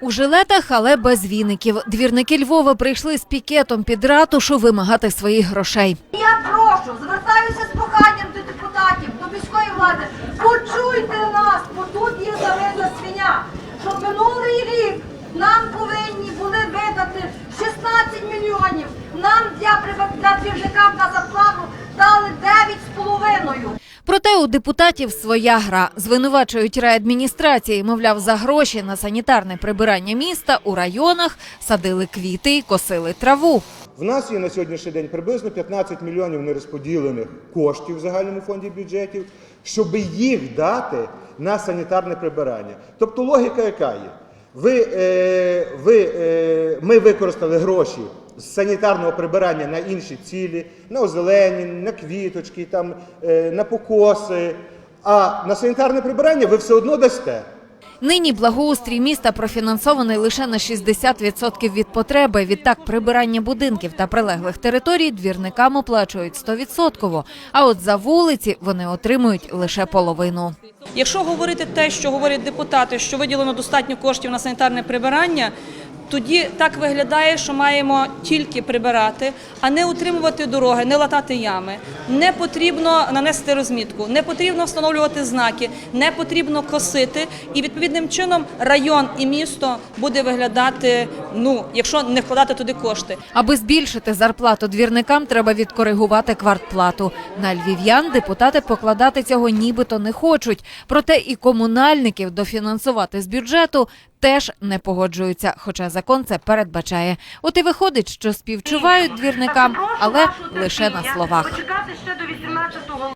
У жилетах, але без віників. Двірники Львова прийшли з пікетом під ратушу вимагати своїх грошей. Я прошу, звертаюся з проханням до депутатів, до міської влади. Почуйте нас, бо тут є завидна свиня. Що минулий рік нам повинні були видати 16 мільйонів. Нам для, для двірникам на зарплату дали 9,5. Проте у депутатів своя гра. Звинувачують райадміністрації, мовляв, за гроші на санітарне прибирання міста у районах садили квіти і косили траву. В нас є на сьогоднішній день приблизно 15 мільйонів нерозподілених коштів в загальному фонді бюджетів, щоб їх дати на санітарне прибирання. Тобто логіка яка є? Ви, е, ви, е, ми використали гроші з санітарного прибирання на інші цілі, на озеленення, на квіточки, там, е, на покоси, а на санітарне прибирання ви все одно дасте. Нині благоустрій міста профінансований лише на 60% від потреби. Відтак прибирання будинків та прилеглих територій двірникам оплачують 100%, а от за вулиці вони отримують лише половину. Якщо говорити те, що говорять депутати, що виділено достатньо коштів на санітарне прибирання, тоді так виглядає, що маємо тільки прибирати, а не утримувати дороги, не латати ями. Не потрібно нанести розмітку, не потрібно встановлювати знаки, не потрібно косити. І відповідним чином район і місто буде виглядати, ну якщо не вкладати туди кошти. Аби збільшити зарплату двірникам, треба відкоригувати квартплату. На львів'ян депутати покладати цього нібито не хочуть. Проте і комунальників дофінансувати з бюджету теж не погоджуються, хоча закон це передбачає. От і виходить, що співчувають двірникам, але лише на словах.